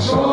Show